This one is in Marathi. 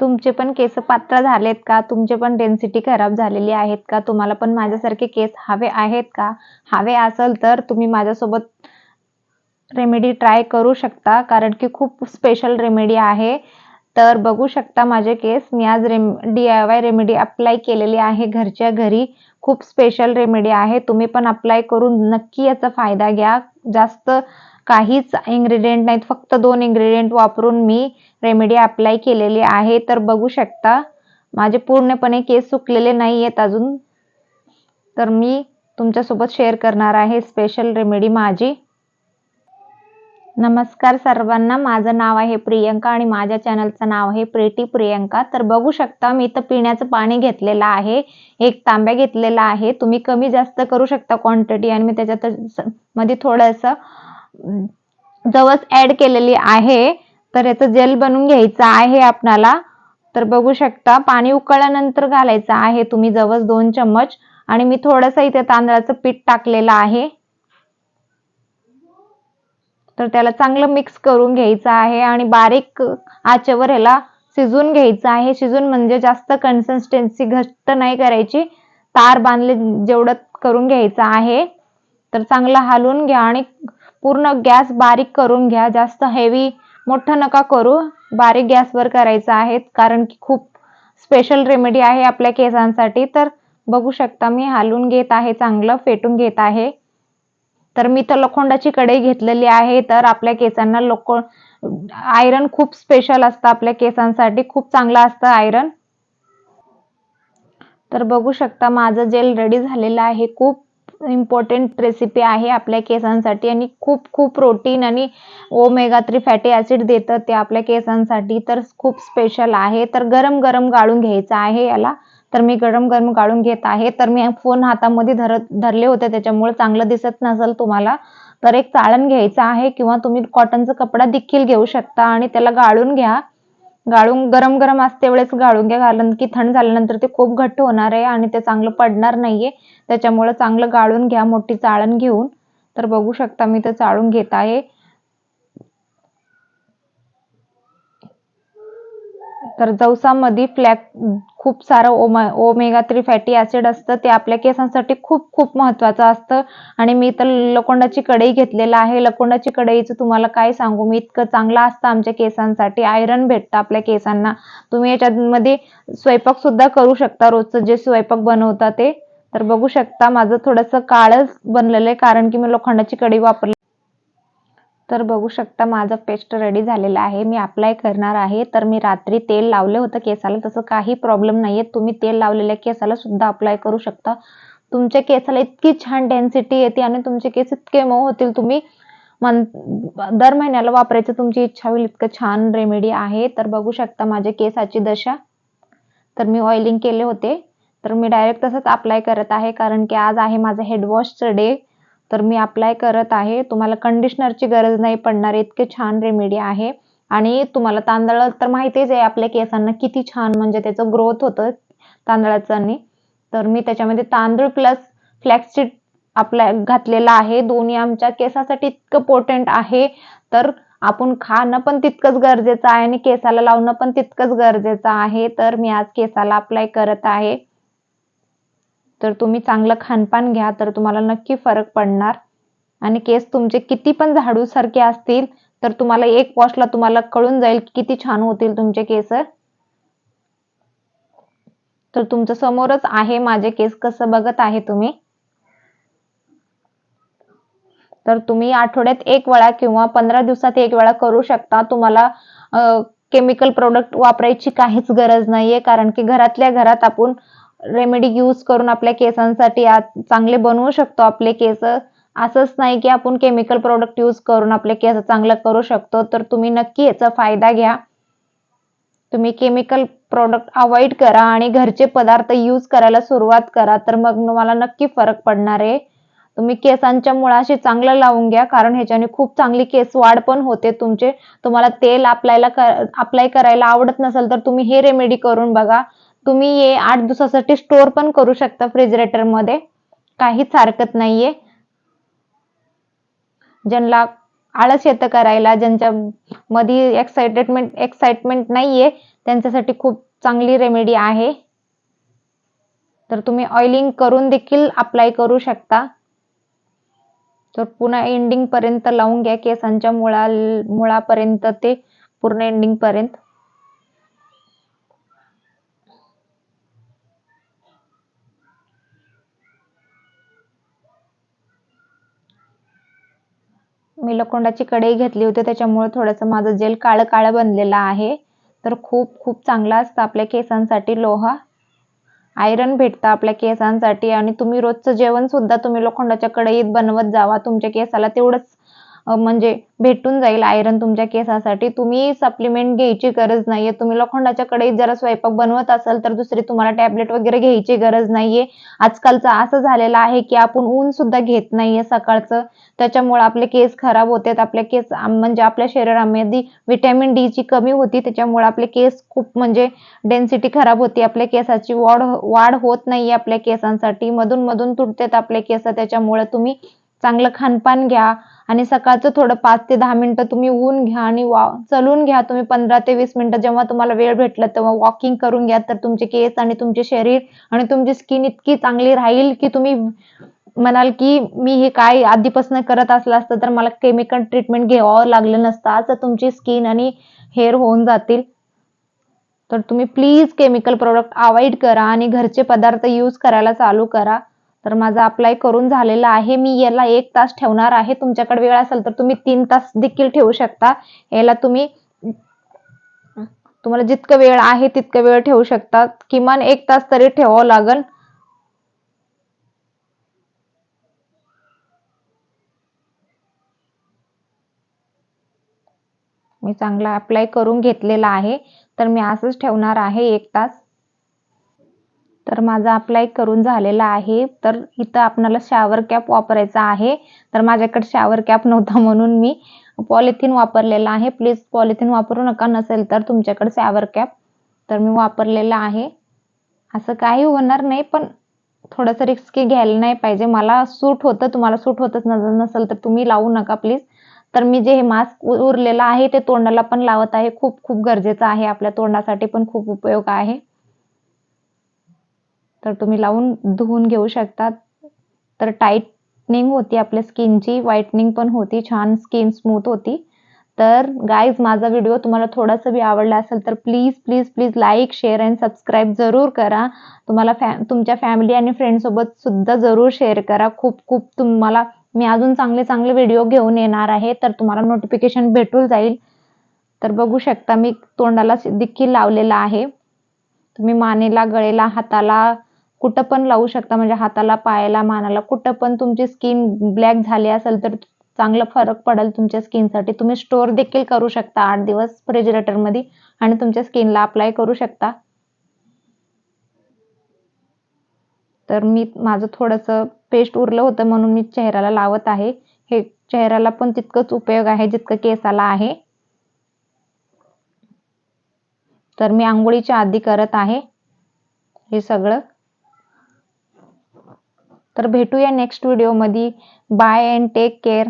तुमचे पण केस पात्र झालेत का? तुमचे पण डेन्सिटी खराब झालेली आहेत का? तुम्हाला पण माझ्यासारखे केस हवे आहेत का? हवे असेल तर तुम्ही माझ्यासोबत रेमेडी ट्राय करू शकता कारण की खूप स्पेशल रेमेडी आहे. तर बघू शकता माझे केस. मी आज रेम D I Y remedy apply केलेली आहे घरच्या घरी. खूप स्पेशल रेमेडी आहे. तुम्ही पण अप्लाय करून नक्की याचा फायदा घ्या. जास्त काहीच इन्ग्रेडियंट नाहीत. फक्त दोन इन्ग्रेडियंट वापरून मी रेमेडी अप्लाय केलेली आहे. तर बघू शकता माझे पूर्णपणे केस सुकलेले नाही आहेत अजून. तर मी तुमच्यासोबत शेअर करणार आहे स्पेशल रेमेडी माझी. नमस्कार सर्वांना. माझं नाव आहे प्रियंका आणि माझ्या चॅनलचं नाव आहे प्रेटी प्रियंका. तर बघू शकता मी इथं पिण्याचं पाणी घेतलेलं आहे. एक तांब्या घेतलेला आहे. तुम्ही कमी जास्त करू शकता क्वांटिटी आणि मी त्याच्यात मध्ये थोडंसं जवस ॲड केलेली आहे. तर याचं जेल बनवून घ्यायचं आहे आपणाला. तर बघू शकता पाणी उकळल्यानंतर घालायचं आहे. तुम्ही जवस दोन चम्मच आणि मी थोडंसं इथे तांदळाचं पीठ टाकलेलं आहे. तर त्याला चांगलं मिक्स करून घ्यायचं आहे आणि बारीक आचेवर ह्याला शिजून घ्यायचं आहे. शिजून म्हणजे जास्त कन्सिस्टन्सी घट्ट नाही करायची. तार बांधले जेवढं करून घ्यायचं आहे. तर चांगलं हलवून घ्या आणि पूर्ण गॅस बारीक करून घ्या. जास्त हेवी मोठं नका करू. बारीक गॅसवर करायचं आहे कारण की खूप स्पेशल रेमेडी आहे आपल्या केसांसाठी. तर बघू शकता मी हलवून घेत आहे चांगलं फेटून घेत आहे. तर मी तर लोखंडाची कढई घेतलेली आहे तर आपल्या केसांना लोक आयरन खूप स्पेशल असतं आपल्या केसांसाठी खूप चांगलं असतं आयरन. तर बघू शकता माझं जेल रेडी झालेलं आहे खूप इम्पॉर्टंट रेसिपी आहे आपल्या केसांसाठी आणि खूप खूप प्रोटीन आणि ओमेगा थ्री फॅटी ॲसिड देतं ते आपल्या केसांसाठी तर खूप स्पेशल आहे. तर गरम गरम गाळून घ्यायचं आहे याला. तर मी गरम गरम गाळून घेत आहे. तर मी फोन हातामध्ये धरत धरले होते. त्याच्यामुळे चांगलं दिसत नसेल तुम्हाला. तर एक चाळण घ्यायचं आहे किंवा तुम्ही कॉटनचा कपडा देखील घेऊ शकता आणि त्याला गाळून घ्या. गाळून गरम गरम असते वेळेस गाळून घ्या. कारण की थंड झाल्यानंतर ते खूप घट्ट होणार आहे आणि ते चांगलं पडणार नाहीये. त्याच्यामुळे चांगलं गाळून घ्या. मोठी चाळण घेऊन. तर बघू शकता मी ते चाळून घेत आहे. तर जवसामध्ये फ्लॅक खूप सारं ओमा ओमेगा थ्री फॅटी ॲसिड असतं. ते आपल्या केसांसाठी खूप खूप महत्त्वाचं असतं. आणि मी तर लोखंडाची कढई घेतलेलं आहे. लोखंडाची कढईचं तुम्हाला काय सांगू? मी इतकं चांगलं असतं आमच्या केसांसाठी. आयरन भेटतं आपल्या केसांना. तुम्ही याच्यामध्ये स्वयंपाकसुद्धा करू शकता रोजचं. जे स्वयंपाक बनवता ते. तर बघू शकता. माझं थोडंसं काळच बनलेलं आहे कारण की मी लोखंडाची कढई वापरली तर बघू शकता माझं पेस्ट रेडी झालेलं आहे. मी अप्लाय करणार आहे. तर मी रात्री तेल लावलं होतं केसाला. तसं काही प्रॉब्लेम नाही आहे तुम्ही तेल लावलेल्या केसाला सुद्धा अप्लाय करू शकता. तुमच्या केसाला इतकी छान डेन्सिटी येते आणि तुमचे केस इतके मऊ होतील. तुम्ही मन दर महिन्याला वापरायचं तुमची इच्छा होईल. इतकं छान रेमेडी आहे. तर बघू शकता माझ्या केसाची दशा. तर मी ऑइलिंग केले होते. तर मी डायरेक्ट तसंच अप्लाय करत आहे. कारण की आज आहे माझं हेडवॉशचं डे तर मी अप्लाय करत आहे. तुम्हाला कंडिशनरची गरज नाही पडणार. इतके छान रेमेडी आहे. आणि तुम्हाला तांदळ तर माहितीच आहे आपल्या केसांना किती छान म्हणजे त्याचं ग्रोथ होतं तांदळाचं तर मी त्याच्यामध्ये तांदूळ प्लस फ्लॅक्सीड आपल्या घातलेला आहे. दोन्ही आमच्या केसासाठी इतकं पोटेंट आहे. तर आपण खाणं पण तितकंच गरजेचं आहे आणि केसाला लावणं पण तितकंच गरजेचं आहे. तर मी आज केसाला अप्लाय करत आहे. तर तुम्ही चांगलं खानपान घ्या तर तुम्हाला नक्की फरक पडणार. आणि केस तुमचे किती पण झाडू सारखे असतील तर तुम्हाला एक वॉशला तुम्हाला कळून जाईल की किती छान होतील तुमचे केस. तर तुमच्या समोरच आहे माझे केस कसं बघत आहे तुम्ही. तर तुम्ही आठवड्यात एक वेळा किंवा पंधरा दिवसात एक वेळा करू शकता. तुम्हाला केमिकल प्रोडक्ट वापरायची काहीच गरज नाहीये कारण की घरातल्या घरात आपण रेमेडी यूज करून आपल्या केसांसाठी चांगले बनवू शकतो आपले केस. असंच नाही की आपण केमिकल प्रोडक्ट यूज करून आपले केस चांगलं करू शकतो तर तुम्ही नक्की याचा फायदा घ्या. तुम्ही केमिकल प्रोडक्ट अवॉइड करा आणि घरचे पदार्थ यूज करायला सुरुवात करा तर मग तुम्हाला नक्की फरक पडणार आहे. तुम्ही केसांच्या मुळाशी चांगलं लावून घ्या कारण ह्याच्याने खूप चांगली केस वाढ पण होते तुमचे. तुम्हाला तेल अप्लायला अप्लाय करायला आवडत नसेल तर तुम्ही हे रेमेडी करून बघा. तुम्ही हे आठ दिवसासाठी स्टोअर पण करू शकता मध्ये काहीच हरकत नाहीये. ज्यांना आळस येतं करायला ज्यांच्या मध्ये एक्साइटेडमेंट एक्साइटमेंट नाहीये त्यांच्यासाठी खूप चांगली रेमेडी आहे. तर तुम्ही ऑइलिंग करून देखील अप्लाय करू शकता. तर पुन्हा एंडिंग पर्यंत लावून घ्या केसांच्या मुळा मुळापर्यंत ते पूर्ण एंडिंग पर्यंत. मी लोखंडाची कढई घेतली होती त्याच्यामुळे थोडंसं माझं जेल काळं काळं बनलेलं आहे. तर खूप खूप चांगला असतं आपल्या केसांसाठी लोहा. आयरन भेटतं आपल्या केसांसाठी आणि तुम्ही रोजचं जेवणसुद्धा तुम्ही लोखंडाच्या कढईत बनवत जावा. तुमच्या केसाला तेवढंच म्हणजे भेटून जाईल आयरन तुमच्या केसासाठी. तुम्ही सप्लिमेंट घ्यायची गरज नाहीये. तुम्ही लोखंडाच्या कढईत जरा स्वयंपाक बनवत असाल तर दुसरी तुम्हाला टॅबलेट वगैरे घ्यायची गरज नाहीये. आजकालचं असं झालेलं आहे की आपण ऊन सुद्धा घेत नाहीये सकाळचं. त्याच्यामुळे आपले केस खराब होतात. आपले केस म्हणजे आपल्या शरीरामध्ये विटॅमिन डी ची कमी होती. त्याच्यामुळे आपले केस खूप म्हणजे डेन्सिटी खराब होती. आपल्या केसाची वाढ वाढ होत नाहीये आपल्या केसांसाठी. मधून मधून तुटतात आपले केस. त्याच्यामुळे तुम्ही चांगलं खानपान घ्या. आणि सकाळचं थोडं पाच ते दहा मिनिटं तुम्ही ऊन घ्या आणि वा चलून घ्या. तुम्ही पंधरा ते वीस मिनिटं जेव्हा तुम्हाला वेळ भेटला तेव्हा वॉकिंग करून घ्या. तर तुमचे केस आणि तुमचे शरीर आणि तुमची स्किन इतकी चांगली राहील की तुम्ही म्हणाल की मी हे काय आधीपासून करत असलं असतं तर मला केमिकल ट्रीटमेंट घ्यावं लागलं नसतं. असं तुमची स्किन आणि हेअर होऊन जातील. तर तुम्ही प्लीज केमिकल प्रोडक्ट अवॉइड करा आणि घरचे पदार्थ यूज करायला चालू करा. तर माझा अप्लाय करून झालेला आहे. मी याला एक तास ठेवणार आहे. तुमच्याकडे वेळ असेल तर तुम्ही तीन तास देखील ठेवू शकता. याला तुम्ही तुम्हाला जितकं वेळ आहे तितकं वेळ ठेवू शकता. किमान एक तास तरी ठेवावं लागल मी चांगला अप्लाय करून घेतलेला आहे. तर मी असंच ठेवणार आहे एक तास. तर माझा अप्लाय करून झालेला आहे. तर इथं आपल्याला शॉवर कॅप वापरायचा आहे. तर माझ्याकडे शॉवर कॅप नव्हता म्हणून मी पॉलिथिन वापरलेला आहे. प्लीज पॉलिथिन वापरू नका नसेल तर तुमच्याकडे शॉवर कॅप तर मी वापरलेला आहे. असं काही होणार नाही पण थोडंसं रिस्की घ्यायला नाही पाहिजे. मला सूट होतं तुम्हाला सूट होतच नसेल तर तुम्ही लावू नका प्लीज तर मी जे हे मास्क उरलेलं आहे ते तोंडाला पण लावत आहे. खूप खूप गरजेचं आहे. आपल्या तोंडासाठी पण खूप उपयोग आहे. तर तुम्ही लावून धुवून घेऊ शकता तर टाईटनिंग होती आपल्या स्किनची व्हाईटनिंग पण होती छान स्किन स्मूथ होती. तर गाईज माझा व्हिडिओ तुम्हाला थोडासा बी आवडला असेल तर please please please like share and subscribe जरूर करा. तुम्हाला फॅ तुमच्या फॅमिली आणि फ्रेंडसोबत सुद्धा जरूर शेअर करा. खूप खूप तुम्हाला मी अजून चांगले चांगले व्हिडिओ घेऊन येणार आहे तर तुम्हाला नोटिफिकेशन भेटून जाईल. तर बघू शकता मी तोंडाला देखील लावलेला आहे. तुम्ही मानेला गळेला हाताला कुठं पण लावू शकता म्हणजे हाताला पायाला मानाला कुठं पण तुमची स्किन ब्लॅक झाली असेल तर चांगला फरक पडेल तुमच्या स्किनसाठी तुम्ही स्टोअर देखील करू शकता आठ दिवसमध्ये आणि तुमच्या स्किनला अप्लाय करू शकता. तर मी माझं थोडंसं पेस्ट उरलं होतं म्हणून मी चेहऱ्याला लावत आहे. हे चेहऱ्याला पण तितकंच उपयोग आहे जितकं केसाला आहे. तर मी आंघोळीच्या आधी करत आहे. हे सगळं. तर भेटूया नेक्स्ट व्हिडिओमध्ये बाय अँड टेक केअर